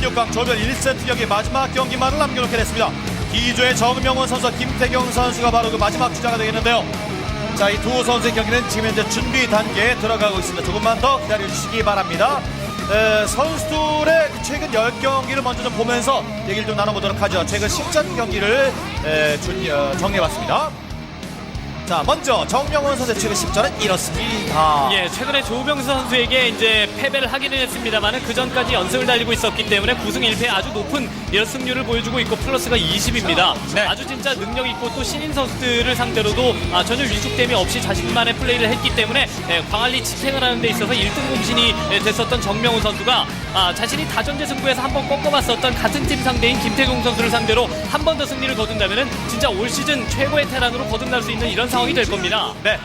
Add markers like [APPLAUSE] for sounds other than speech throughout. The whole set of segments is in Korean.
16강 조별 1세트 경기 마지막 경기만을 남겨놓게 됐습니다. D조의 정명원 선수와 김태경 선수가 바로 그 마지막 주자가 되겠는데요. 자, 이 두 선수의 경기는 지금 현재 준비 단계에 들어가고 있습니다. 조금만 더 기다려주시기 바랍니다. 에, 선수들의 그 최근 10경기를 먼저 좀 보면서 얘기를 좀 나눠보도록 하죠. 최근 10전 경기를 에, 준, 어, 정리해봤습니다. 자, 먼저 정명원 선수의 최근 10전은 이렇습니다. 예, 최근에 조우병수 선수에게 이제 패배를 하기는 했습니다만은 그 전까지 연승을 달리고 있었기 때문에 9승 1패 아주 높은 이런 승률을 보여주고 있고 플러스가 20입니다. 네. 아주 진짜 능력 있고 또 신인 선수들을 상대로도 아, 전혀 위축됨이 없이 자신만의 플레이를 했기 때문에 예, 광안리 집행을 하는 데 있어서 1등 공신이 예, 됐었던 정명훈 선수가 아, 자신이 다전제 승부에서 한 번 꺾어봤었던 같은 팀 상대인 김태경 선수를 상대로 한 번 더 승리를 거둔다면은 진짜 올 시즌 최고의 테란으로 거듭날 수 있는 이런 상황이 될 겁니다. 네.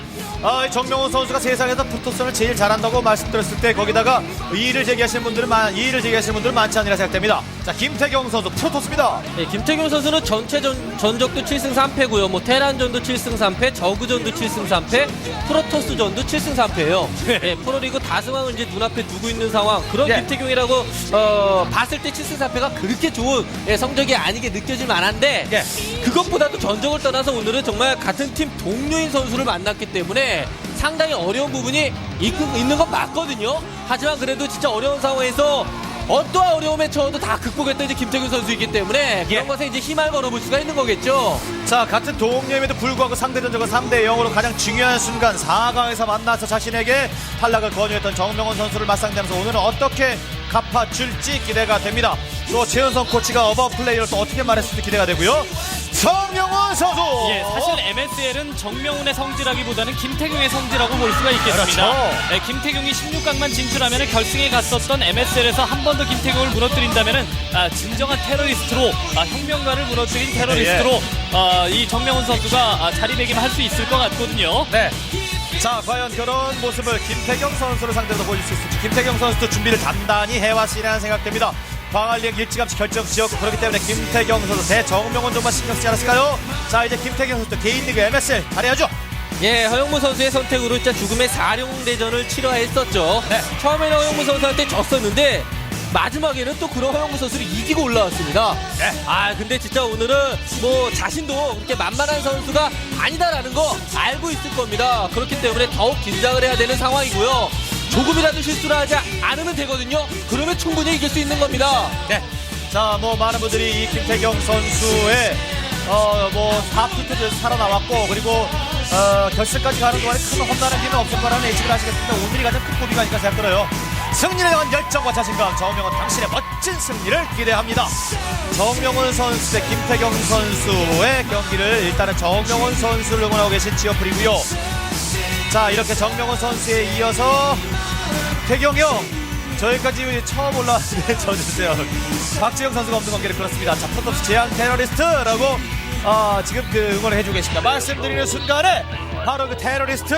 아, 이 정명훈 선수가 세상에서 프로토스를 제일 잘한다고 말씀드렸을 때 거기다가 이의를 제기하시는 분들은 많, 이의를 제기하시는 분들은 많지 않으라 생각됩니다. 자, 김태경 선수 프로토스입니다. 네, 김태경 선수는 전체 전, 전적도 7승 3패고요. 뭐 테란전도 7승 3패, 저그전도 7승 3패, 프로토스전도 7승 3패예요. 네, 프로리그 다승왕을 이제 눈앞에 두고 있는 상황. 그런 예. 김태경이라고 어, 봤을 때 7승 3패가 그렇게 좋은 예, 성적이 아니게 느껴질 만 한데 예. 그것보다도 전적을 떠나서 오늘은 정말 같은 팀 동료인 선수를 만났기 때문에 상당히 어려운 부분이 있- 있는 건 맞거든요. 하지만 그래도 진짜 어려운 상황에서 어떠한 어려움에 처해도 다 극복했던 이제 김태균 선수이기 때문에 그런 예. 것에 이제 힘을 걸어볼 수가 있는 거겠죠. 자, 같은 동료임에도 불구하고 상대 전적은 3대 0으로 가장 중요한 순간 4강에서 만나서 자신에게 탈락을 권유했던 정명원 선수를 맞상대하면서 오늘은 어떻게 갚아줄지 기대가 됩니다. 또 최은성 코치가 어버 플레이를 또 어떻게 말했을지 기대가 되고요. 정명원 선수! 예, 사실 MSL은 정명훈의 성질하기보다는 김태경의 성질하고 볼 수가 있겠습니다. 그렇죠. 예, 김태경이 16강만 진출하면 결승에 갔었던 MSL에서 한 번 더 김태경을 무너뜨린다면 아, 진정한 테러리스트로 아, 혁명가를 무너뜨린 테러리스트로 예. 아, 이 정명훈 선수가 아, 자리매김할 수 있을 것 같거든요. 네. 자, 과연 그런 모습을 김태경 선수를 상대로 보여줄 수 있을지. 김태경 선수도 준비를 단단히 해왔으리라는 생각됩니다. 광안리에 일찌감치 결정 지었고 그렇기 때문에 김태경 선수 대 정명원 정말 신경 쓰지 않았을까요? 자, 이제 김태경 선수 개인 리그 MSL 발휘하죠. 예, 허영무 선수의 선택으로 진짜 죽음의 사룡대전을 치러했었죠. 네. 처음에는 허영무 선수한테 졌었는데 마지막에는 또 그런 허영무 선수를 이기고 올라왔습니다. 네. 아, 근데 진짜 오늘은 뭐 자신도 그렇게 만만한 선수가 아니다라는 거 알고 있을 겁니다. 그렇기 때문에 더욱 긴장을 해야 되는 상황이고요. 조금이라도 실수를 하지 않으면 되거든요. 그러면 충분히 이길 수 있는 겁니다. 네. 자, 뭐 많은 분들이 이 김태경 선수의 어뭐 다프트를 살아나왔고 그리고 어 결승까지 가는 동안에 큰 험난한 길은 없을 거라는 예측을 하시겠습니다. 오늘이 가장 큰 고비가 아닐까 생각들어요. 승리를 향한 열정과 자신감, 정명훈 당신의 멋진 승리를 기대합니다. 정명훈 선수 대 김태경 선수의 경기를 일단은 정명훈 선수를 응원하고 계신 지어프리고요. 자, 이렇게 정명훈 선수에 이어서 태경이 형 저희까지 처음 올라왔는데 [LAUGHS] 져주세요. 박지영 선수가 없는 관계를 그렇습니다. 자 프로토스 제한 테러리스트라고 아, 지금 그 응원을 해주고 계십니다. 말씀드리는 순간에 바로 그 테러리스트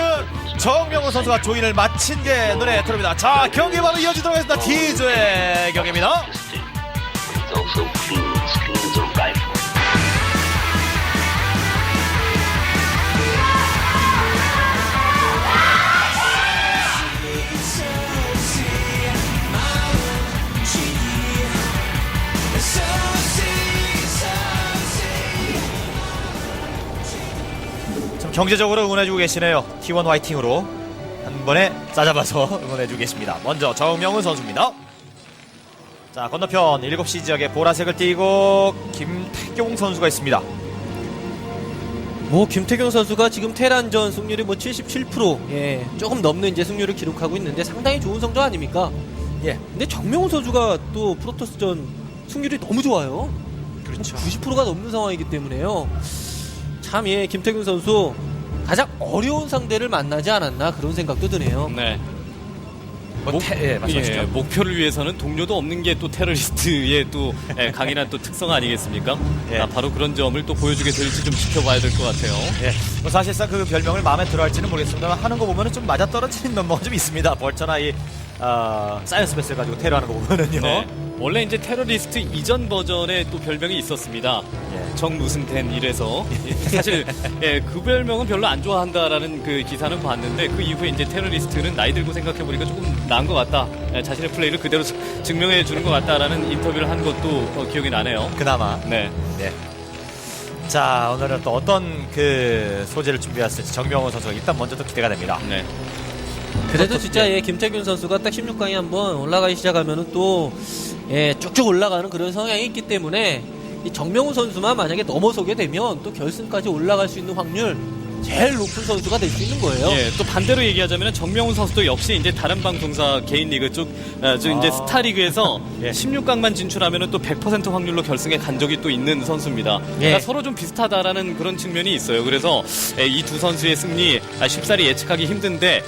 정명훈 선수가 조인을 마친 게 눈에 들어옵니다. 자 경기 바로 이어지도록 하겠습니다. D조의 경기입니다 경제적으로 응원해주고 계시네요 T1 화이팅으로 한 번에 싸잡아서 [LAUGHS] 응원해주고 계십니다 먼저 정명훈 선수입니다 자 건너편 7시 지역에 보라색을 띠고 김태경 선수가 있습니다 뭐 김태경 선수가 지금 테란전 승률이 뭐 77%, 예, 조금 넘는 이제 승률을 기록하고 있는데 상당히 좋은 성적 아닙니까? 예. 근데 정명훈 선수가 또 프로토스전 승률이 너무 좋아요. 그렇죠 90%가 넘는 상황이기 때문에요. 참, 예, 김태균 선수 가장 어려운 상대를 만나지 않았나 그런 생각도 드네요. 네. 뭐 태- 예, 말씀하시죠. 예, 목표를 위해서는 동료도 없는 게 또 테러리스트의 또 예, 강인한 또 특성 아니겠습니까? 예. 아, 바로 그런 점을 또 보여주게 될지 좀 지켜봐야 될 것 같아요. 예, 뭐 사실상 그 별명을 마음에 들어 할지는 모르겠습니다만 하는 거 보면은 좀 맞아 떨어지는 면모가 좀 있습니다. 벌처나 이 어, 사이언스 베스를 가지고 테러하는 거 보면은요. 네. 원래 이제 테러리스트 이전 버전에 또 별명이 있었습니다. 예. 정무승텐 이래서 [LAUGHS] 사실 예, 그 별명은 별로 안 좋아한다라는 그 기사는 봤는데 그 이후에 이제 테러리스트는 나이 들고 생각해 보니까 조금 나은 것 같다. 예, 자신의 플레이를 그대로 증명해 주는 것 같다라는 인터뷰를 한 것도 어, 기억이 나네요. 그나마. 네. 네. 자, 오늘은 또 어떤 그 소재를 준비했을지 정명훈 선수가 일단 먼저 또 기대가 됩니다. 네. 그래도 진짜 예, 김태균 선수가 딱 16강에 한번 올라가기 시작하면은 또 예, 쭉쭉 올라가는 그런 성향이 있기 때문에 이 정명훈 선수만 만약에 넘어서게 되면 또 결승까지 올라갈 수 있는 확률 제일 높은 선수가 될 수 있는 거예요. 예, 또 반대로 얘기하자면 정명훈 선수도 역시 이제 다른 방송사 개인 리그 쪽, 어, 저 이제 아. 스타 리그에서 [LAUGHS] 예. 16강만 진출하면 또 100% 확률로 결승에 간 적이 또 있는 선수입니다. 예. 그러니까 서로 좀 비슷하다라는 그런 측면이 있어요. 그래서 이 두 선수의 승리 아, 쉽사리 예측하기 힘든데.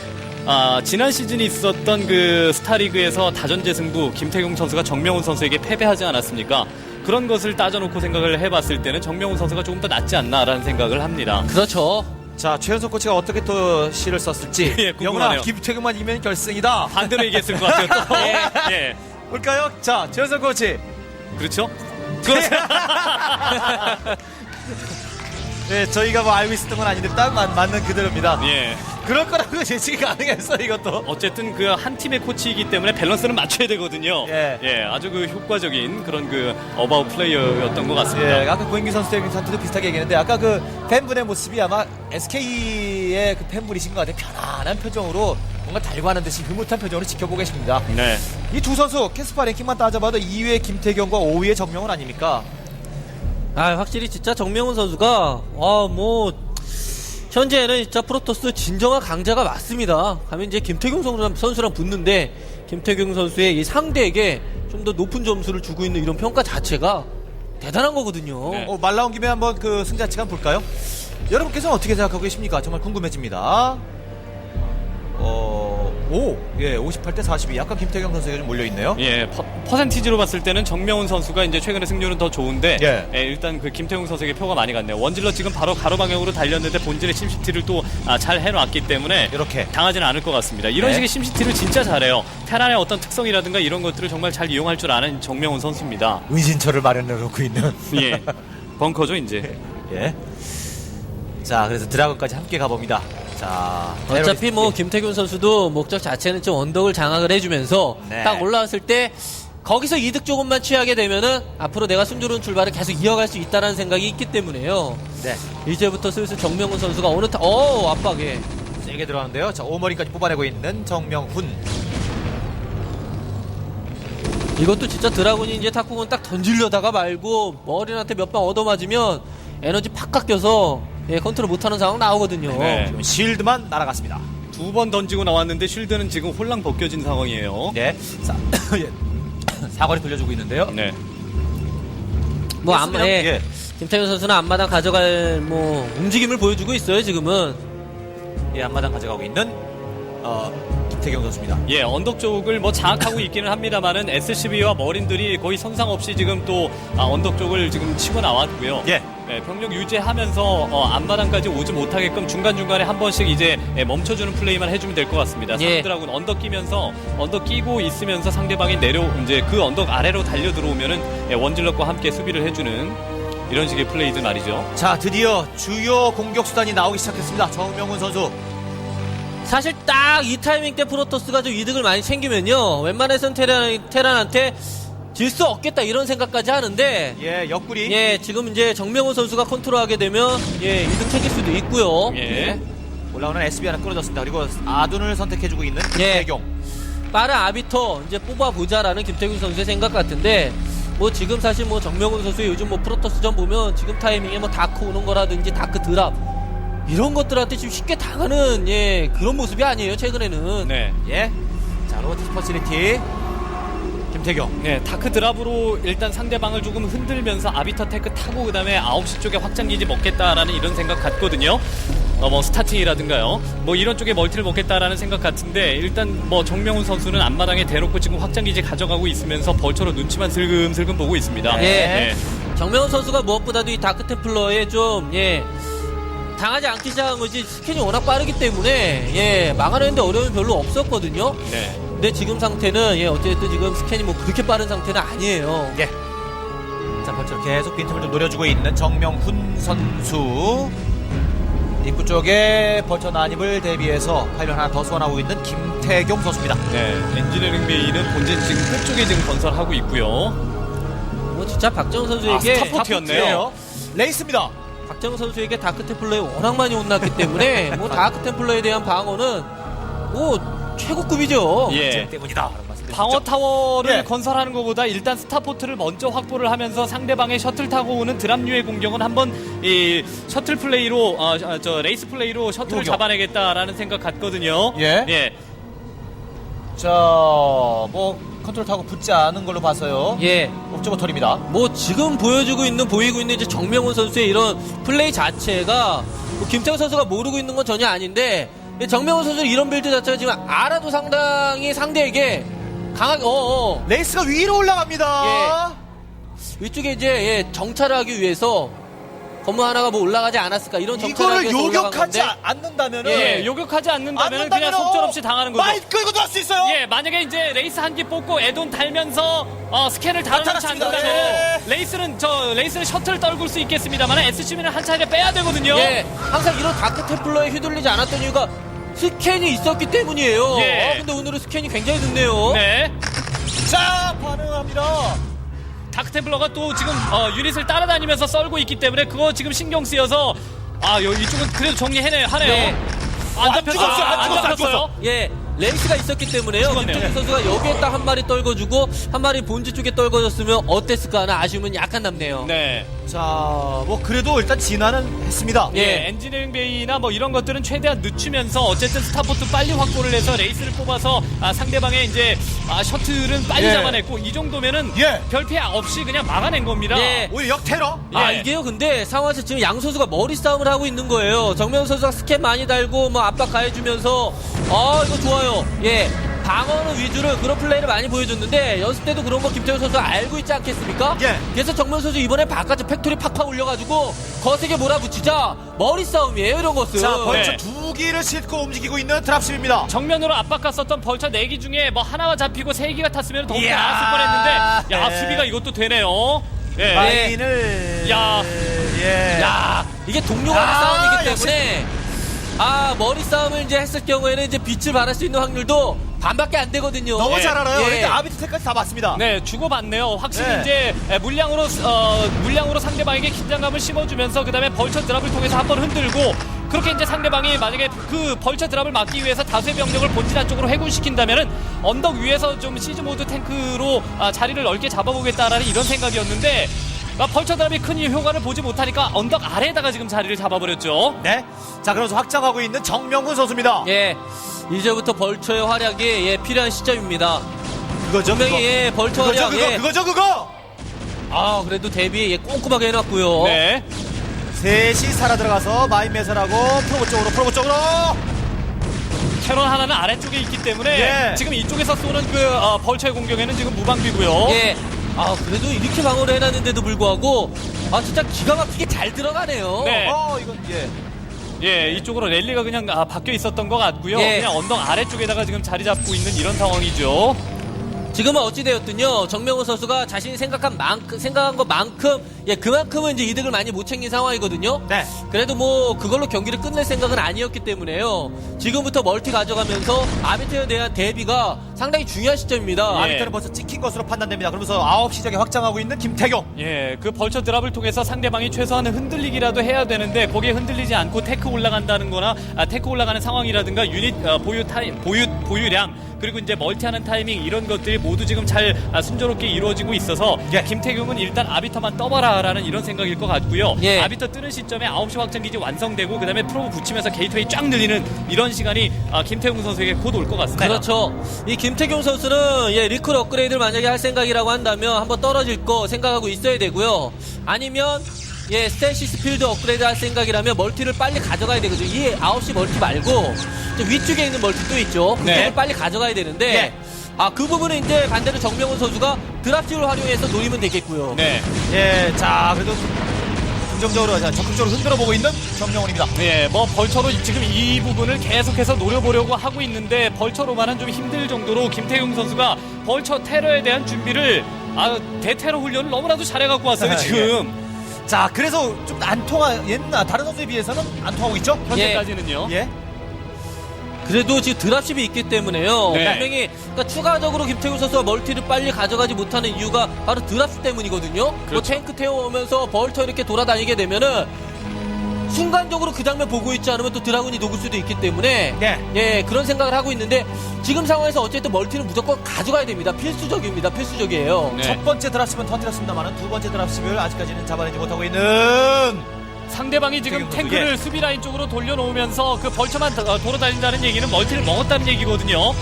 아, 지난 시즌에 있었던 그 스타리그에서 다전제 승부 김태경 선수가 정명훈 선수에게 패배하지 않았습니까? 그런 것을 따져놓고 생각을 해봤을 때는 정명훈 선수가 조금 더 낫지 않나라는 생각을 합니다. 그렇죠. 자, 최현석 코치가 어떻게 또 시를 썼을지. [LAUGHS] 예, 궁금하네요. 영훈아, 김태균만 이면 결승이다. 반대로 얘기했을 것 같아요. 또. [LAUGHS] 예. 볼까요? 자, 최현석 코치. 그렇죠? [LAUGHS] 네, 저희가 뭐 알고 있었던 건 아닌데 딱 맞, 맞는 그대로입니다. 예. 그럴 거라고 [LAUGHS] 예측이 가능했어, 이것도. 어쨌든 그 한 팀의 코치이기 때문에 밸런스는 맞춰야 되거든요. 예. 아주 그 효과적인 그런 그 어바웃 플레이어였던 것 같습니다. 예, 아까 고인기 선수 선수도 비슷하게 얘기했는데 아까 그 팬분의 모습이 아마 SK의 그 팬분이신 것 같아요. 편안한 표정으로 뭔가 달고 하는 듯이 흐뭇한 표정으로 지켜보고 계십니다. 네. 이 두 선수 캐스파 랭킹만 따져봐도 2위의 김태경과 5위의 정명훈 아닙니까? 아 확실히 진짜 정명훈 선수가 아뭐 현재는 진짜 프로토스 진정한 강자가 맞습니다. 가면 이제 김태경 선수랑, 선수랑 붙는데 김태경 선수의 이 상대에게 좀 더 높은 점수를 주고 있는 이런 평가 자체가 대단한 거거든요. 네. 어, 말 나온 김에 한번 그 승자치간 볼까요? 여러분께서는 어떻게 생각하고 계십니까? 정말 궁금해집니다. 어, 오, 예, 58대 42. 약간 김태경 선수가 좀 몰려 있네요. 예, 퍼, 퍼센티지로 봤을 때는 정명훈 선수가 이제 최근에 승률은 더 좋은데 예. 예, 일단 그 김태웅 선수에게 표가 많이 갔네요. 원질러 지금 바로 가로 방향으로 달렸는데 본진의 심시티를 또잘 해놨기 때문에 이렇게. 당하지는 않을 것 같습니다. 이런 네. 식의 심시티를 진짜 잘해요. 테란의 어떤 특성이라든가 이런 것들을 정말 잘 이용할 줄 아는 정명훈 선수입니다. 은신처를 마련해 놓고 있는. 예, [LAUGHS] 벙커죠 이제. 예. 자, 그래서 드라곤까지 함께 가봅니다. 자, 어차피 뭐 김태균 선수도 목적 자체는 좀 언덕을 장악을 해주면서 네. 딱 올라왔을 때 거기서 이득 조금만 취하게 되면은 앞으로 내가 순조로운 출발을 계속 이어갈 수 있다는 생각이 있기 때문에요. 네, 이제부터 슬슬 정명훈 선수가 어느 타, 어 압박에 세게 들어가는데요. 자, 오머리까지 뽑아내고 있는 정명훈. 이것도 진짜 드라군이 이제 탁구공 딱 던지려다가 말고 머리한테 몇 방 얻어맞으면 에너지 팍 깎여서 예, 컨트롤 못하는 상황 나오거든요. 네. 실드만 날아갔습니다. 두 번 던지고 나왔는데 쉴드는 지금 홀랑 벗겨진 상황이에요. 네, 사, [COUGHS] 예. [COUGHS] 사거리 돌려주고 있는데요. 네. 뭐 앞마, 그렇습니다. 예. 예. 김태균 선수는 앞마당 가져갈 뭐 움직임을 보여주고 있어요 지금은. 예, 앞마당 가져가고 있는 어, 김태경 선수입니다. 예, 언덕 쪽을 뭐 장악하고 [COUGHS] 있기는 합니다만은 SCB와 머린들이 거의 손상 없이 지금 또 아, 언덕 쪽을 지금 치고 나왔고요. 예. 네, 병력 유지하면서 어, 앞마당까지 오지 못하게끔 중간중간에 한 번씩 이제 예, 멈춰주는 플레이만 해주면 될 것 같습니다. 예. 상대들하고는 언덕 끼면서 언덕 끼고 있으면서 상대방이 내려 이제 그 언덕 아래로 달려 들어오면은 예, 원질럿과 함께 수비를 해주는 이런 식의 플레이들 말이죠. 자, 드디어 주요 공격 수단이 나오기 시작했습니다. 정명훈 선수. 사실 딱 이 타이밍 때 프로토스가 좀 이득을 많이 챙기면요. 웬만해선 테란, 테란한테 질 수 없겠다 이런 생각까지 하는데 예, 옆구리. 예 지금 이제 정명훈 선수가 컨트롤하게 되면 예 이득 챙길 수도 있고요. 예. 올라오는 SB 하나 끌어졌습니다. 그리고 아둔을 선택해주고 있는 예. 김태경. 빠른 아비터 이제 뽑아보자라는 김태균 선수의 생각 같은데 뭐 지금 사실 뭐 정명훈 선수의 요즘 뭐 프로토스전 보면 지금 타이밍에 뭐 다크 오는 거라든지 다크 드랍 이런 것들한테 지금 쉽게 당하는 예 그런 모습이 아니에요 최근에는 네. 예. 자, 로버트 퍼실리티. 김태경. 네, 다크 드랍으로 일단 상대방을 조금 흔들면서 아비터 테크 타고 그다음에 9시 쪽에 확장기지 먹겠다라는 이런 생각 같거든요. 어, 뭐 스타팅이라든가요. 뭐 이런 쪽에 멀티를 먹겠다라는 생각 같은데 일단 뭐 정명훈 선수는 앞마당에 대놓고 지금 확장기지 가져가고 있으면서 벌처로 눈치만 슬금슬금 보고 있습니다. 예. 네. 정명훈 선수가 무엇보다도 이 다크 템플러에 좀 예. 당하지 않기 시작한 거지 스캔이 워낙 빠르기 때문에 예 막아내는데 어려움이 별로 없었거든요. 네. 근데 지금 상태는 예 어쨌든 지금 스캔이 뭐 그렇게 빠른 상태는 아니에요. 예. 자, 벌써 계속 빈틈을 좀 노려주고 있는 정명훈 선수. 입구 쪽에 벌처 난입을 대비해서 파일을 하나 더 소환하고 있는 김태경 선수입니다. 네, 엔지니어링 베이는 본진 지금 끝쪽에 지금 건설하고 있고요. 뭐 진짜 박정우 선수에게 아, 스타포트였네요. 레이스입니다. 박정우 선수에게 다크 템플러에 워낙 많이 혼났기 때문에 뭐 다크 템플러에 대한 방어는 뭐 최고급이죠. 예. 때문이다. 라고 말씀드리죠. 방어 타워를 예. 건설하는 것보다 일단 스타포트를 먼저 확보를 하면서 상대방의 셔틀 타고 오는 드랍류의 공격은 한번 이 셔틀 플레이로 어, 저- 저 레이스 플레이로 셔틀을 요격. 잡아내겠다라는 생각 같거든요. 예. 예. 자, 뭐 컨트롤 타고 붙지 않은 걸로 봐서요. 예. 옵저버 털입니다. 뭐 지금 보여주고 있는 보이고 있는 이제 정명훈 선수의 이런 플레이 자체가 뭐 김태우 선수가 모르고 있는 건 전혀 아닌데 정명훈 선수 이런 빌드 자체가 지금 알아도 상당히 상대에게 강하게 어, 어 레이스가 위로 올라갑니다. 위쪽에 이제 예, 정찰을 하기 위해서 건물 하나가 뭐 올라가지 않았을까 이런 정찰을 하기 이거를 위해서 올라간 요격하지 건데 않는다면은 예, 요격하지 않는다면 그냥 속절없이 당하는 거죠. 마이 끌고 들어갈 수 있어요. 예, 만약에 이제 레이스 한 개 뽑고 에돈 달면서 어, 스캔을 나타났습니다. 않는다면 예. 레이스는 저 레이스는 셔틀 떨굴 수 있겠습니다만 SCB는 한 차례 빼야 되거든요. 예, 항상 이런 다크 템플러에 휘둘리지 않았던 이유가 스캔이 있었기 때문이에요. 예. 아, 근데 오늘은 스캔이 굉장히 늦네요. 네. 자, 반응합니다. 다크템플러가 또 지금 어, 유닛을 따라다니면서 썰고 있기 때문에 그거 지금 신경 쓰여서 아 여, 이쪽은 그래도 정리해내 하네요. 네. 안안 잡혔어요. 죽었어요, 안안 잡혔어요. 예, 레이스가 있었기 때문에요. 죽었네요. 김태균 선수가 여기에 딱 한 마리 떨궈주고 한 마리 본지 쪽에 떨궈졌으면 어땠을까 하는 아쉬움은 약간 남네요. 네. 자, 뭐 그래도 일단 진화는 했습니다. 예, 예. 엔지니어링 베이나 뭐 이런 것들은 최대한 늦추면서 어쨌든 스타포트 빨리 확보를 해서 레이스를 뽑아서 아, 상대방의 이제 아, 셔틀은 빨리 예. 잡아냈고 이 정도면은 예. 별 피해 없이 그냥 막아낸 겁니다. 예. 오히려 역테러. 아 예. 이게요 근데 상황에서 지금 양 선수가 머리 싸움을 하고 있는 거예요 정명 선수가 스캔 많이 달고 뭐 압박 가해주면서 아 이거 좋아요 예 방어는 위주로 그런 플레이를 많이 보여줬는데 연습 때도 그런 거 김태훈 선수가 알고 있지 않겠습니까? 예. 그래서 정명 선수 이번에 바깥에 팩토리 팍팍 올려가지고 거세게 몰아붙이자 머리 싸움이에요 이런 것은 자, 벌써 네. 두 기를 싣고 움직이고 있는 드랍십입니다. 정면으로 압박 갔었던 벌처 4기 중에 뭐 하나가 잡히고 3기가 탔으면 더 이야. 나았을 뻔했는데 야 네. 수비가 이것도 되네요. 예. 마인을 야. 예. 야 이게 동료 간의 아, 싸움이기 역시. 때문에 아 머리 싸움을 이제 했을 경우에는 이제 빛을 발할 수 있는 확률도 반밖에 안 되거든요 너무 예. 잘 알아요. 예. 일단 아비트까지 다 맞습니다. 네, 주고받네요. 확실히 네. 이제 에, 물량으로 어, 물량으로 상대방에게 긴장감을 심어주면서 그다음에 벌처 드랍을 통해서 한 번 흔들고 그렇게 이제 상대방이 만약에 그 벌처 드랍을 막기 위해서 다수의 병력을 본진 안쪽으로 해군시킨다면은 언덕 위에서 좀 시즈 모드 탱크로 아, 자리를 넓게 잡아보겠다라는 이런 생각이었는데 아, 벌처 드랍이 큰 효과를 보지 못하니까 언덕 아래에다가 지금 자리를 잡아버렸죠. 네. 자, 그러면서 확장하고 있는 정명훈 선수입니다. 예, 이제부터 벌처의 활약이 예, 필요한 시점입니다. 그거죠. 분명히 그거. 예, 벌처 그거죠, 활약 그거, 예. 그거죠, 그거. 아 그래도 대비 예, 꼼꼼하게 해놨고요. 네. 셋이 살아 들어가서 마인 매설하고 프로보 쪽으로, 프로보 쪽으로. 캐논 하나는 아래쪽에 있기 때문에 예. 지금 이쪽에서 쏘는 그 어, 벌처의 공격에는 지금 무방비고요. 예. 아 그래도 이렇게 방어를 해놨는데도 불구하고 아 진짜 기가 막히게 잘 들어가네요. 네. 어, 이건 예. 예, 이쪽으로 랠리가 그냥 아, 바뀌어 있었던 것 같고요. 예. 그냥 언덕 아래쪽에다가 지금 자리 잡고 있는 이런 상황이죠. 지금은 어찌되었든요 정명훈 선수가 자신이 생각한 만큼 생각한 것만큼 예 그만큼은 이제 이득을 많이 못 챙긴 상황이거든요. 네. 그래도 뭐 그걸로 경기를 끝낼 생각은 아니었기 때문에요. 지금부터 멀티 가져가면서 아비테에 대한 대비가 상당히 중요한 시점입니다. 예. 아비터는 벌써 찍힌 것으로 판단됩니다. 그러면서 9시 쪽에 확장하고 있는 김태경. 예, 그 벌처 드랍을 통해서 상대방이 최소한 흔들리기라도 해야 되는데 거기에 흔들리지 않고 테크 올라간다는 거나 아, 테크 올라가는 상황이라든가 유닛 어, 보유 타임, 보유, 보유량 그리고 이제 멀티하는 타이밍 이런 것들이 모두 지금 잘 아, 순조롭게 이루어지고 있어서 예. 김태경은 일단 아비터만 떠봐라라는 이런 생각일 것 같고요. 예. 아비터 뜨는 시점에 9시 확장 기지 완성되고 그다음에 프로브 붙이면서 게이트웨이 쫙 늘리는 이런 시간이 아, 김태경 선수에게 곧 올 것 같습니다. 그렇죠. 이 김 태경 선수는 예, 리콜 업그레이드를 만약에 할 생각이라고 한다면 한번 떨어질 거 생각하고 있어야 되고요. 아니면 예, 스테시스 필드 업그레이드 할 생각이라면 멀티를 빨리 가져가야 되거든요. 이 9시 멀티 말고 저 위쪽에 있는 멀티 또 있죠. 그쪽을 네. 빨리 가져가야 되는데 예. 아, 그 부분은 이제 반대로 정명훈 선수가 드랍십을 활용해서 노리면 되겠고요. 네. 예, 자, 그래도 긍정적으로 자, 적극적으로 흔들어 보고 있는 정명훈입니다. 예, 뭐 벌처로 지금 이 부분을 계속해서 노려보려고 하고 있는데 벌처로만은 좀 힘들 정도로 김태용 선수가 벌처 테러에 대한 준비를 아 대테러 훈련을 너무나도 잘해갖고 왔어요 지금 자, 그래서 좀 안 통하 옛날 다른 선수에 비해서는 안 통하고 있죠? 현재까지는요. 예. 그래도 지금 드랍십이 있기 때문에요. 네. 분명히 그러니까 추가적으로 김태균 선수가 멀티를 빨리 가져가지 못하는 이유가 바로 드랍십 때문이거든요. 뭐 그렇죠. 탱크 태워오면서 벌터 이렇게 돌아다니게 되면은 순간적으로 그 장면 보고 있지 않으면 또 드라군이 녹을 수도 있기 때문에 네. 예 그런 생각을 하고 있는데 지금 상황에서 어쨌든 멀티는 무조건 가져가야 됩니다. 필수적입니다. 필수적이에요. 네. 첫 번째 드랍십은 터뜨렸습니다만 두 번째 드랍십을 아직까지는 잡아내지 못하고 있는 상대방이 지금 탱크를 예. 수비 라인 쪽으로 돌려놓으면서 그 벌처만 도- 돌아다닌다는 얘기는 멀티를 먹었다는 얘기거든요.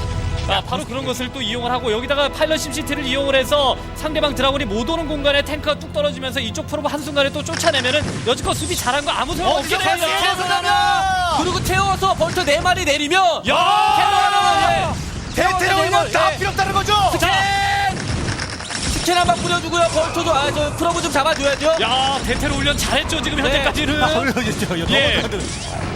아, 바로 그런 것을 또 이용을 하고 여기다가 파일럿 심시티를 이용을 해서 상대방 드라군이 못 오는 공간에 탱크가 뚝 떨어지면서 이쪽 프로브 한순간에 또 쫓아내면은 여지껏 수비 잘한 거 아무 소용 없게 돼요. 그리고 태워서 벌터 네 마리 내리면 야! 대테러 네다 네. 필요 없다는 거죠? 스캔! 한방 뿌려주고요. 벌터도 아 저 프로브 좀 잡아줘야죠. 야, 대테러 훈련 잘했죠 지금 현재까지는. 아, 올려주죠. 예.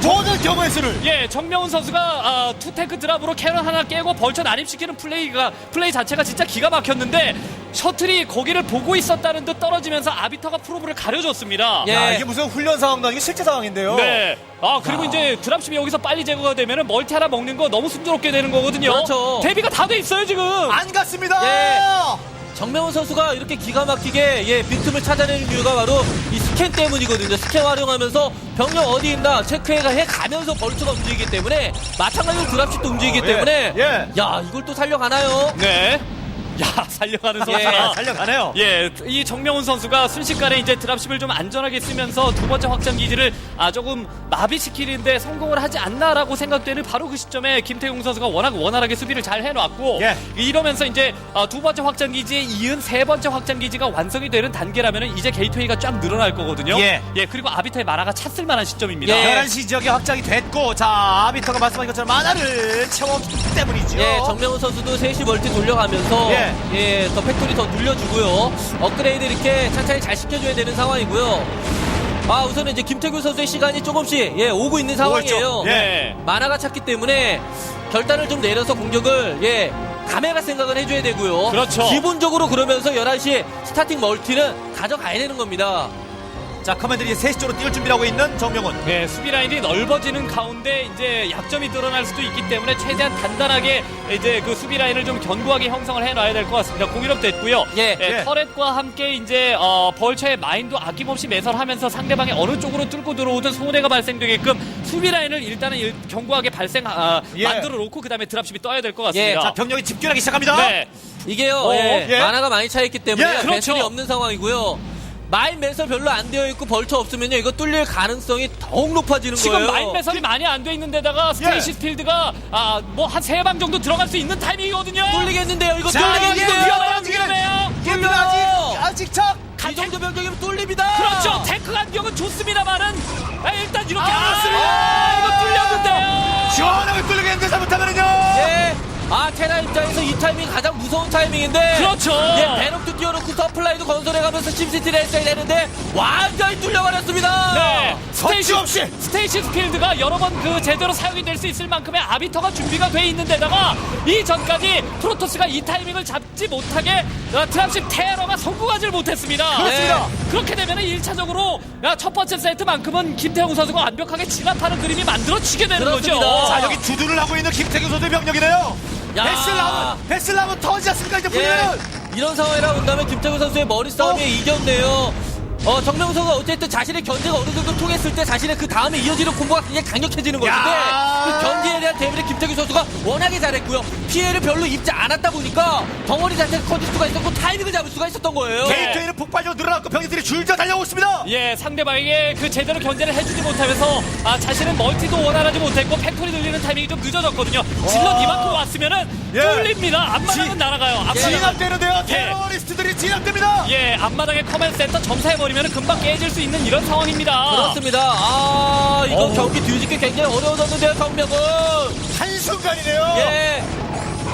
모든 경우의 수를. 예, 정명훈 선수가 아, 투테크 드랍으로 캐런 하나 깨고 벌쳐 난입시키는 플레이가 플레이 자체가 진짜 기가 막혔는데 셔틀이 거기를 보고 있었다는 듯 떨어지면서 아비터가 프로브를 가려줬습니다. 예. 야, 이게 무슨 훈련 상황도 아니고 실제 상황인데요. 네. 아 그리고 이제 드랍십이 여기서 빨리 제거가 되면은 멀티 하나 먹는 거 너무 순조롭게 되는 거거든요. 그렇죠. 대비가 다 돼 있어요 지금. 안 갔습니다. 예. 정명훈 선수가 이렇게 기가 막히게 예, 빈틈을 찾아내는 이유가 바로 이 스캔 때문이거든요. 스캔 활용하면서 병력 어디 있나 체크해가 해 가면서 벌트가 움직이기 때문에 마찬가지로 드랍십도 움직이기 어, 예, 때문에 예. 야 이걸 또 살려가나요? 네. 야 [LAUGHS] 살려가는 선수. 예. 아, 살려가네요. 예, 이 정명훈 선수가 순식간에 이제 드랍십을 좀 안전하게 쓰면서 두 번째 확장 기지를 아 조금 마비시키는데 성공을 하지 않나라고 생각되는 바로 그 시점에 김태용 선수가 워낙 원활하게 수비를 잘 해놨고 예. 이러면서 이제 아, 두 번째 확장 기지에 이은 세 번째 확장 기지가 완성이 되는 단계라면 이제 게이트웨이가 쫙 늘어날 거거든요. 예. 그리고 아비터의 마라가 찼을 만한 시점입니다. 예. 11시 지역이 확장이 됐고 자 아비터가 말씀하신 것처럼 만화를 채웠기 때문이죠. 예, 정명훈 선수도 3시 멀티 돌려가면서 예. 예, 더 팩토리 더 눌려주고요. 업그레이드 이렇게 천천히 잘 시켜줘야 되는 상황이고요. 아, 우선은 이제 김태균 선수의 시간이 조금씩 예, 오고 있는 상황이에요. 예. 만화가 찼기 때문에 결단을 좀 내려서 공격을 예 감해갈 생각을 해줘야 되고요. 그렇죠. 기본적으로 그러면서 11시에 스타팅 멀티는 가져가야 되는 겁니다. 자 커맨들이 3시 쪽으로 뛸 준비를 하고 있는 정명훈. 네, 수비 라인이 넓어지는 가운데 이제 약점이 드러날 수도 있기 때문에 최대한 단단하게 이제 그 수비 라인을 좀 견고하게 형성을 해놔야 될 것 같습니다. 공유럽 됐고요. 예. 예. 터렛과 함께 이제 어, 벌처의 마인도 아낌없이 매설하면서 상대방이 어느 쪽으로 뚫고 들어오든 손해가 발생되게끔 수비 라인을 일단은 일- 견고하게 발생 아, 예. 만들어 놓고 그다음에 드랍십이 떠야 될 것 같습니다. 자 병력이 집결하기 시작합니다. 네. 이게요, 어, 예, 예. 만화가 많이 차있기 때문에 예, 그렇죠. 배틀이 없는 상황이고요. 마인 매설 별로 안 되어 있고 벌처 없으면요, 이거 뚫릴 가능성이 더욱 높아지는 지금 거예요. 마인 배설이 많이 안 돼 있는 데다가 스테이시 스필드가 아, 뭐 한 세 방 정도 들어갈 수 있는 타이밍이거든요. 뚫리겠는데요, 이거 자, 이게 뚫리겠는데요. 위험해요. 위험해요. 얘들 아직 아직 척. 이 정도 병력이면 뚫립니다. 그렇죠. 탱크 간격은 좋습니다만은 아, 일단 이렇게 아, 아, 이거 뚫렸는데요. 시원하게 뚫리겠는데 잘못하면은요. 예. 아, 테라 입장에서 이 타이밍이 가장 무서운 타이밍인데. 그렇죠. 예, 배럭도 띄워놓고 서플라이도 건설해가면서 심시티를 했어야 되는데, 완전히 뚫려버렸습니다. 네. 스테이시 없이. 스테이시 스필드가 여러 번 그 제대로 사용이 될 수 있을 만큼의 아비터가 준비가 돼 있는 데다가 이 전까지 프로토스가 이 타이밍을 잡지 못하게 어, 트랍십 테러가 성공하지 못했습니다. 그렇습니다. 네. 그렇게 되면 1차적으로 첫 번째 세트만큼은 김태웅 선수가 완벽하게 진압하는 그림이 만들어지게 되는 그렇습니다. 거죠. 자 여기 주둔을 하고 있는 김태균 선수의 병력이네요. 야. 베슬라면 베슬라면 터지지 않습니까 이제 예. 보면은. 이런 상황이라 본다면 김태구 선수의 머리 싸움이 이겼네요. 어, 정명훈 선수가 어쨌든 자신의 견제가 어느 정도 통했을 때 자신의 그 다음에 이어지는 공부가 굉장히 강력해지는 것인데 야. 그 견제에 대한 대비를 김태규 선수가 워낙에 잘했고요. 피해를 별로 입지 않았다 보니까 덩어리 자체가 커질 수가 있었고 타이밍을 잡을 수가 있었던 거예요. 네. 게이트웨이는 폭발적으로 늘어났고 병력들이 줄져 달려오고 있습니다. 예, 상대방에게 그 제대로 견제를 해주지 못하면서 아, 자신은 멀티도 원활하지 못했고 팩토리 늘리는 타이밍이 좀 늦어졌거든요. 질럿 이만큼 왔으면은 예. 뚫립니다. 앞마당은 지- 날아가요. 앞마당은 진압되는데요. 예. 테러리스트들이 진압됩니다. 예, 앞마당에 커맨드 센터 점사해버리 면 금방 깨질 수 있는 이런 상황입니다. 그렇습니다. 아, 이거 어우. 경기 뒤집기 굉장히 어려워졌는데요, 정명은. 한순간이네요. 예.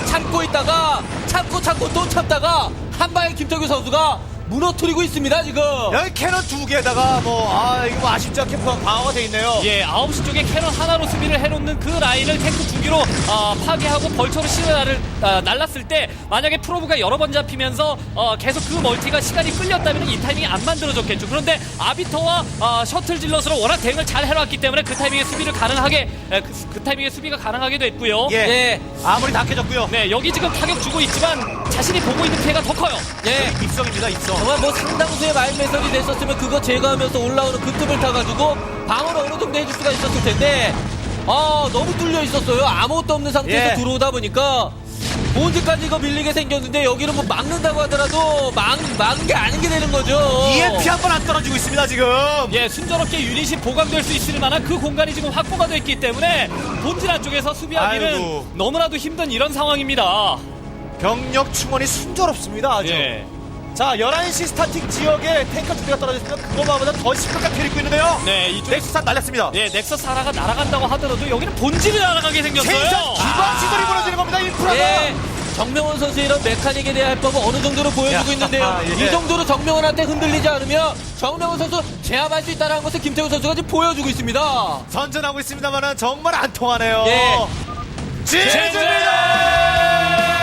참고 있다가 참고 참고 또 참다가 한 방에 김태규 선수가 무너뜨리고 있습니다 지금. 여기 캐논 두 개에다가 뭐, 아, 이거 뭐 아쉽지 않게 방어가 돼 있네요. 예, 9시 쪽에 캐논 하나로 수비를 해놓는 그 라인을 탱크 두 개로 아, 파괴하고 벌처로 시그널을 아, 날랐을 때 만약에 프로브가 여러 번 잡히면서 어, 계속 그 멀티가 시간이 끌렸다면 이 타이밍이 안 만들어졌겠죠. 그런데 아비터와 아, 셔틀 질럿으로 워낙 대응을 잘 해놨기 때문에 그 타이밍에 수비를 가능하게 에, 그, 그 타이밍에 수비가 가능하게 됐고요. 예. 예. 아무리 다 깨졌고요. 네, 여기 지금 타격 주고 있지만 자신이 보고 있는 피해가 더 커요. 예. 입성입니다, 입성. 정말 뭐 상당수의 마인 매설이 됐었으면 그거 제거하면서 올라오는 그 틈을 타가지고 방어를 어느 정도 해줄 수가 있었을 텐데 아 너무 뚫려 있었어요 아무것도 없는 상태에서 예. 들어오다 보니까 본즈까지 이거 밀리게 생겼는데 여기는 뭐 막는다고 하더라도 막, 막은 게 아닌 게 되는 거죠 EMP 한 번 안 떨어지고 있습니다, 지금. 예, 순조롭게 유닛이 보강될 수 있을 만한 그 공간이 지금 확보가 됐기 때문에 본진 안쪽에서 수비하기는 아이고. 너무나도 힘든 이런 상황입니다. 병력 충원이 순조롭습니다, 아주. 예. 자, 11시 스타팅 지역에 탱커 두 개가 떨어졌으면 그거보다 더 심각하게 캐리고 있는데요. 네, 이쪽 넥스산 날렸습니다. 예, 넥서스 하나가 날아간다고 하더라도 여기는 본질이 날아가게 생겼어요. 생산 기반 시설이 무너지는 겁니다, 인프라가. 예. 정명원 선수의 이런 메카닉에 대한 해법은 어느 정도로 보여주고 야, 있는데요. 예. 이 정도로 정명원한테 흔들리지 않으면 정명원 선수 제압할 수 있다는 것을 김태우 선수가 지금 보여주고 있습니다. 선전하고 있습니다만은 정말 안 통하네요. 예. 진주입니다!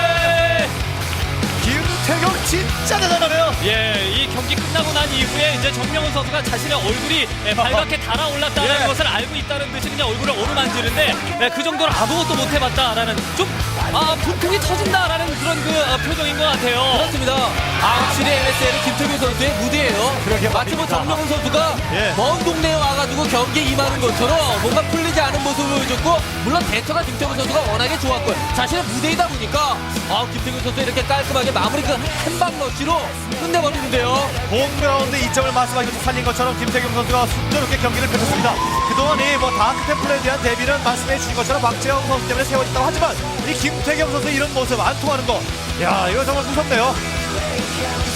진짜 대단하네요. 예, 이 경기 끝나고 난 이후에 이제 정명훈 선수가 자신의 얼굴이 예, 발갛게 달아올랐다는 예. 것을 알고 있다는 듯이 그냥 얼굴을 오르만지는데 예, 그 정도로 아무것도 못해봤다라는 좀 아, 분통이 터진다라는 그런 그 어, 표정인 것 같아요. 그렇습니다. 아, 확실히 MSL은 김태균 선수의 무대예요. 그러게 마치 뭐 말입니다. 정명훈 선수가 예. 먼 동네에 와가지고 경기에 임하는 것처럼 뭔가 풀리지 않은 모습을 보여줬고 물론 대처가 김태균 선수가 워낙에 좋았고요. 자신의 무대이다 보니까 아, 김태균 선수 이렇게 깔끔하게 마무리 그 한방 러시로 끝내버리는데요. 홈그라운드 2점을 말씀하시고 살린 것처럼 김태경 선수가 순조롭게 경기를 펼쳤습니다. 그동안 이뭐 다크 템플에 대한 대비는 말씀해 주신 것처럼 박재영 선수 때문에 세워졌다고 하지만 이 김태경 선수 이런 모습 안 통하는 거, 야 이거 정말 무섭네요.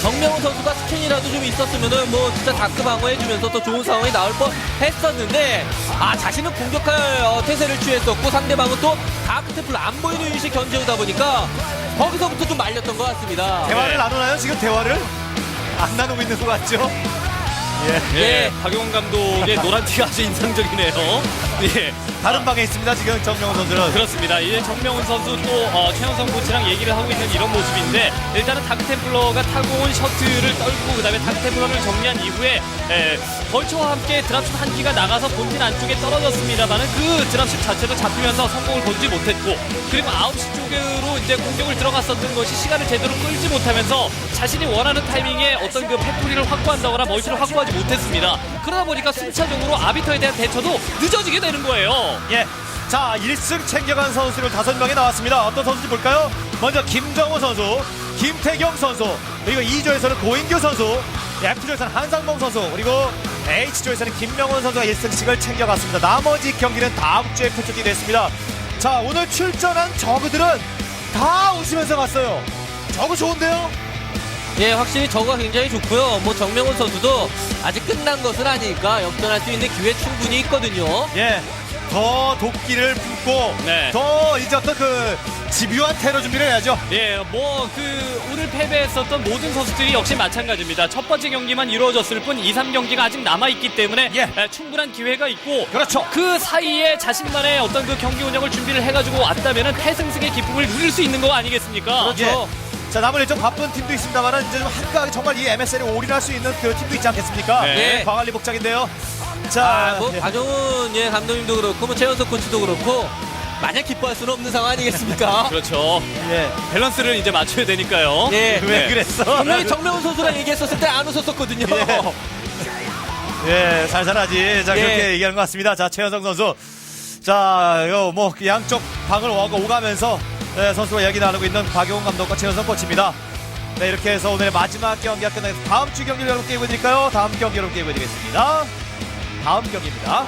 정명훈 선수가 스캔이라도 좀 있었으면은 뭐 진짜 다크 방어해주면서 또 좋은 상황이 나올 뻔 했었는데 아 자신은 공격할 어, 태세를 취했었고 상대방은 또 다크 템플 안 보이는 유닛이 견제오다 보니까 거기서부터 좀 말렸던 것 같습니다. 대화를 네. 나누나요? 지금 대화를 안 나누고 있는 것 같죠? 예. 예, 예. 박용훈 감독의 노란 티가 아주 인상적이네요. 예, 다른 방에 있습니다. 지금 정명훈 선수는. 그렇습니다. 이제 정명훈 선수 또 어, 최현성 코치랑 얘기를 하고 있는 이런 모습인데 일단은 다크템플러가 타고 온 셔틀을 떨고 그다음에 다크템플러를 정리한 이후에 에, 벌처와 함께 드랍십 한 기가 나가서 본진 안쪽에 떨어졌습니다만은 그 드랍십 자체도 잡히면서 성공을 거두지 못했고 그리고 9시 쪽으로 이제 공격을 들어갔었던 것이 시간을 제대로 끌지 못하면서 자신이 원하는 타이밍에 어떤 그 팩토리를 확보한다거나 멀티를 확보하지 못했습니다. 그러다 보니까 순차적으로 아비터에 대한 대처도 늦어지게 되는 거예요. 예. 자, 1승 챙겨간 선수를 다섯 명이 나왔습니다. 어떤 선수인지 볼까요? 먼저 김정호 선수, 김태경 선수, 그리고 2조에서는 고인규 선수, F조에서는 한상봉 선수, 그리고 H조에서는 김명훈 선수가 1승씩을 챙겨갔습니다. 나머지 경기는 다음 주에 펼쳐지게 됐습니다. 자, 오늘 출전한 저그들은 다 웃으면서 갔어요. 저그 좋은데요? 예, 확실히 저거 굉장히 좋고요. 뭐 정명훈 선수도 아직 끝난 것은 아니니까 역전할 수 있는 기회 충분히 있거든요. 예. 더 도끼를 품고, 네. 더 이제 어떤 그 집요한 테러 준비를 해야죠. 예, 뭐 그 오늘 패배했었던 모든 선수들이 역시 마찬가지입니다. 첫 번째 경기만 이루어졌을 뿐 2, 3경기가 아직 남아 있기 때문에 예. 에, 충분한 기회가 있고 그렇죠. 그 사이에 자신만의 어떤 그 경기 운영을 준비를 해 가지고 왔다면은 패승승의 기쁨을 누릴 수 있는 거 아니겠습니까? 그렇죠. 예. 자, 남은 일정 바쁜 팀도 있습니다만은 이제 좀 한가하게 정말 이 MSL에 올인할 수 있는 그 팀도 있지 않겠습니까? 네. 예, 광안리 복장인데요. 자, 아, 뭐 예. 박용훈 예, 감독님도 그렇고 뭐 최현석 코치도 그렇고 마냥 기뻐할 수는 없는 상황 아니겠습니까? [LAUGHS] 그렇죠. 예. 밸런스를 이제 맞춰야 되니까요. 예. 왜 네. 그랬어? 분명히 정명훈 선수랑 얘기했었을 때 안 웃었었거든요. 예, 살살하지. 자, 예. 그렇게 얘기하는 것 같습니다. 자, 최현성 선수. 자, 요, 뭐, 양쪽 방을 오고, 오가면서 예, 선수와 이야기 나누고 있는 박용훈 감독과 최현성 코치입니다. 네, 이렇게 해서 오늘의 마지막 경기가 끝나서 다음 주 경기를 여러분께 보여드릴까요? 다음 경기 여러분께 보여드리겠습니다. 다음 경기입니다.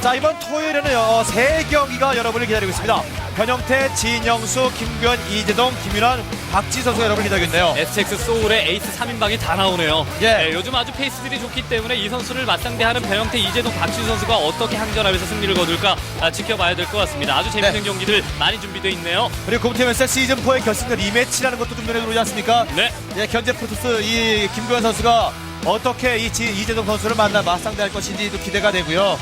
자 이번 토요일에는 어, 세 경기가 여러분을 기다리고 있습니다. 변형태, 진영수, 김규현, 이재동, 김윤환, 박지 선수가 여러분을 기다리고 있네요. SX 소울의 에이스 3인방이 다 나오네요. 예. 네, 요즘 아주 페이스들이 좋기 때문에 이 선수를 맞상대하는 배영태, 이재동, 박지수 선수가 어떻게 항전하면서 승리를 거둘까 아, 지켜봐야 될 것 같습니다. 아주 재밌는 네. 경기들 많이 준비되어 있네요. 그리고 고무팀에서 시즌 4의 결승전 리매치라는 것도 좀 눈에 들어오지 않습니까? 네. 예, 현재 프로토스 이 김규현 선수가 어떻게 이 지- 이재동 선수를 만나 맞상대할 것인지도 기대가 되고요.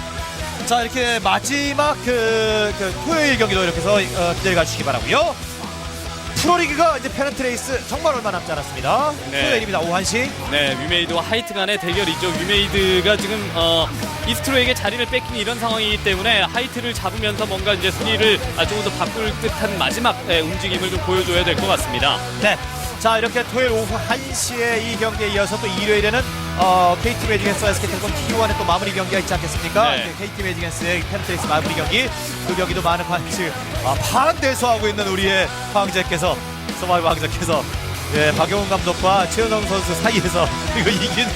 자 이렇게 마지막 그, 그 토요일 경기도 이렇게 해서 어, 기대해 가주시기 바라고요. 프로리그가 이제 페넌트레이스 정말 얼마 남지 않았습니다. 네. 토요일입니다. 오후 1시. 네, 위메이드와 하이트 간의 대결이죠. 위메이드가 지금 어, 이스트로에게 자리를 뺏긴 이런 상황이기 때문에 하이트를 잡으면서 뭔가 이제 순위를 아, 조금 더 바꿀 듯한 마지막 예, 움직임을 좀 보여줘야 될 것 같습니다. 네. 자 이렇게 토요일 오후 1시에 이 경기에 이어서 또 일요일에는 어, KT 매직앤스 SK텔레콤 T1의 또 마무리 경기가 있지 않겠습니까? 네. 이제 KT 매직앤스의 페널트레이스 마무리 경기 그 경기도 많은 관심 아, 반대소하고 있는 우리의 황제께서 서바이브 황제께서 예, 박용훈 감독과 최은영 선수 사이에서 [LAUGHS] 이거 이기는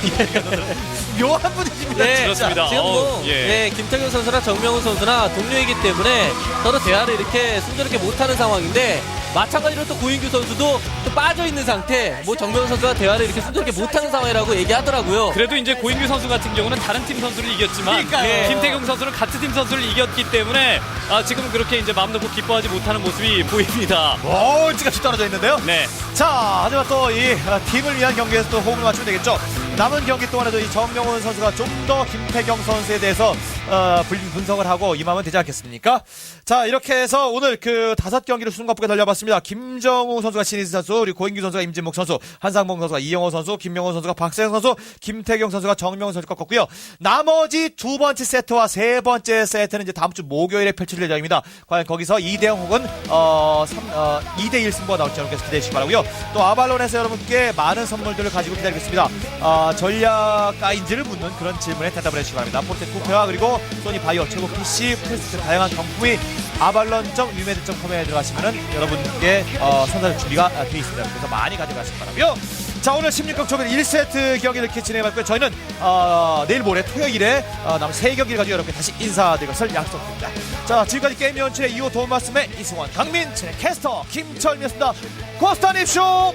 묘한 분위기입니다. 네. 그렇습니다. 지금 뭐 어우, 예. 예, 김태균 선수나 정명훈 선수나 동료이기 때문에 서로 대화를 이렇게 순조롭게 못하는 상황인데 마찬가지로 또 고인규 선수도 또 빠져 있는 상태. 뭐 정명훈 선수가 대화를 이렇게 순조롭게 못하는 상황이라고 얘기하더라고요. 그래도 이제 고인규 선수 같은 경우는 다른 팀 선수를 이겼지만. 예, 김태경 선수는 같은 팀 선수를 이겼기 때문에 아, 지금 그렇게 이제 마음 놓고 기뻐하지 못하는 모습이 [LAUGHS] 보입니다. 오, 찌같이 떨어져 있는데요. 네. 자, 하지만 또 이 팀을 위한 경기에서 또 호흡을 맞추면 되겠죠. 남은 경기 동안에도 이 정명훈 선수가 좀 더 김태경 선수에 대해서 어, 분- 분석을 하고 임하면 되지 않겠습니까? 자, 이렇게 해서 오늘 그 다섯 경기를 숨가쁘게 달려봤습니다. 김정우 선수가 신희스 선수, 그리고 고인규 선수가 임진묵 선수, 한상봉 선수가 이영호 선수, 김명훈 선수가 박세영 선수, 김태경 선수가 정명훈 선수 꺾었고요. 나머지 두 번째 세트와 세 번째 세트는 이제 다음 주 목요일에 펼칠 예정입니다. 과연 거기서 2대0 혹은 어, 3, 어, 2대1 승부가 나올지 여러분께서 기대해 주시기 바라고요. 또 아발론에서 여러분께 많은 선물들을 가지고 기다리고 있습니다. 어, 전략가인지를 묻는 그런 질문에 대답을 해주시기 바랍니다. 포르테 쿠페와 그리고 소니 바이오 최고 PC 플스 다양한 경품이 아발론.유메드.com에 들어가시면은 여러분께 어, 선사할 준비가 되어 있습니다. 그래서 많이 가져가시기 바라고요. 자 오늘 16강 초별 1세트 경기 이렇게 진행해봤고요. 저희는 어, 내일 모레 토요일에 어, 남은 3경기를 가지고 여러분께 다시 인사드릴 것을 약속드립니다. 자 지금까지 게임 연출의 이호 도움 말씀의 이승환 강민진의 캐스터 김철미였습니다. 고스타닙쇼